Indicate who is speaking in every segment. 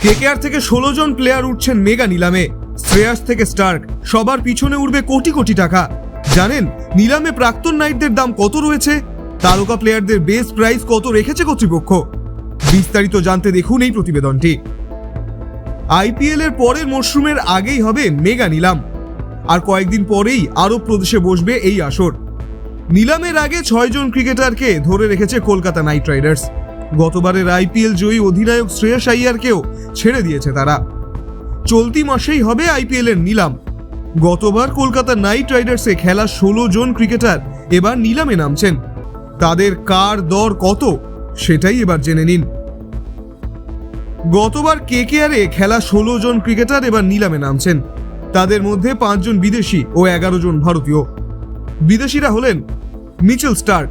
Speaker 1: KKR থেকে ষোলো জন player উঠছেন মেগা নিলামে। শ্রেয়াস থেকে স্টার্ক সবার পিছনে উঠবে কোটি কোটি টাকা। জানেন, নিলামে প্রাক্তন নাইটদের দাম কত রয়েছে? তারকা প্লেয়ারদের বেস প্রাইস কত রেখেছে কর্তৃপক্ষ? বিস্তারিত জানতে দেখুন এই প্রতিবেদনটি। আইপিএল এর পরের মরশুমের আগেই হবে মেগা নিলাম। আর কয়েকদিন পরেই আরব প্রদেশে বসবে এই আসর। নিলামের আগে ছয়জন ক্রিকেটারকে ধরে রেখেছে কলকাতা নাইট রাইডার্স। গতবারের আইপিএল জয়ী অধিনায়ক শ্রেয়স আইয়ারকেও ছেড়ে দিয়েছে তারা। চলতি মাসেই হবে আইপিএল এর নিলাম। গতবার কলকাতা নাইট রাইডার্সে খেলা ষোলো জন ক্রিকেটার এবার নিলামে নামছেন। তাদের কার দর কত, সেটাই এবার জেনে নিন। গতবার কে কেকেআরে খেলা ষোলো জন ক্রিকেটার এবার নিলামে নামছেন। তাদের মধ্যে পাঁচজন বিদেশি ও এগারো জন ভারতীয়। বিদেশিরা হলেন Mitchell Starc,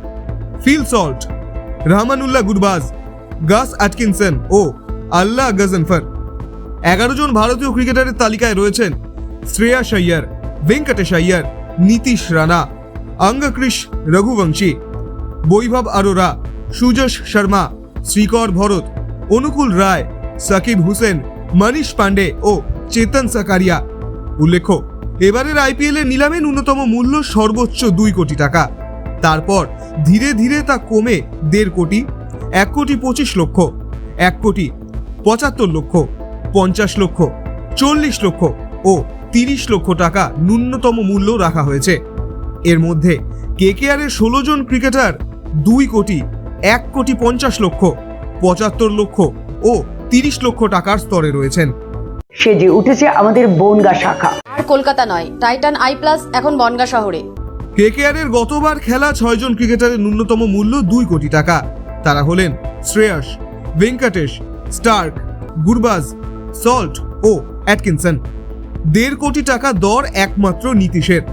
Speaker 1: Phil Salt Rahmanullah Gurbaz, Gus Atkinson ও আল্লাহ গজনফর। এগারো জন ভারতীয় ক্রিকেটারের তালিকায় রয়েছেন শ্রেয়া আইয়ার ভেঙ্কটেশ আইয়ার নীতিশ রানা অঙ্গকৃষ রঘুবংশী, বৈভব আরোরা সুযশ শর্মা, শ্রীকর ভরত, অনুকূল রায়, সাকিব হুসেন মনীষ পান্ডে ও চেতন সাকারিয়া। উল্লেখ্য, এবারের আইপিএল এর নিলামে ন্যূনতম মূল্য সর্বোচ্চ দুই কোটি টাকা। তারপর ধীরে ধীরে তা কমে দেড় কোটি এক কোটি পঁচিশ লক্ষ এক কোটি পঁচাত্তর লক্ষ পঞ্চাশ লক্ষ চল্লিশ লক্ষ ও তিরিশ লক্ষ টাকা ন্যূনতম মূল্য রাখা হয়েছে। এর মধ্যে কেকেআর এর ষোলো জন ক্রিকেটার দুই কোটি এক কোটি পঞ্চাশ লক্ষ পঁচাত্তর লক্ষ ও তিরিশ লক্ষ টাকার স্তরে রয়েছেন।
Speaker 2: সেজে উঠেছে আমাদের বনগা শাখা।
Speaker 3: আর কলকাতা নয় টাইটান আই প্লাস এখন বনগা শহরে।
Speaker 1: কেকেআর এর গতবার খেলা ছয়জন ক্রিকেটারের ন্যূনতম মূল্য দুই কোটি টাকা। তারা হলেন শ্রেয়াস, ভেঙ্কটেশ, স্টার্ক, গুরবাজ, সল্ট ও অ্যাটকিনসন। দেড় কোটি টাকা দর একমাত্র নীতিশের।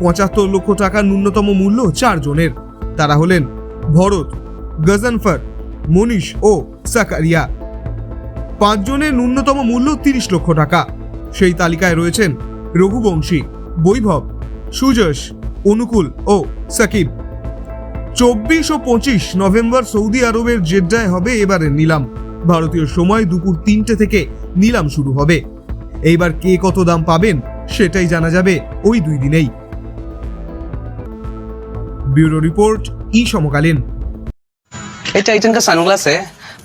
Speaker 1: পঁচাত্তর লক্ষ টাকা ন্যূনতম মূল্য চারজনের। তারা হলেন ভরত, গজনফর, মনীষ ও সাকারিয়া পাঁচজনের ন্যূনতম মূল্য তিরিশ লক্ষ টাকা। সেই তালিকায় রয়েছেন রঘুবংশী, বৈভব সুযশ অনুকূল ও সাকিব চব্বিশ ও পঁচিশ নভেম্বর সৌদি আরবের জেদ্দায় হবে এবারের নিলাম ভারতীয় সময় দুপুর তিনটে থেকে নিলাম শুরু হবে এইবার কে কত দাম পাবেন সেটাই জানা যাবে ওই দুই দিনেই ব্যুরো রিপোর্ট ই সমকালীন
Speaker 4: ये टाइटन का सनग्लास है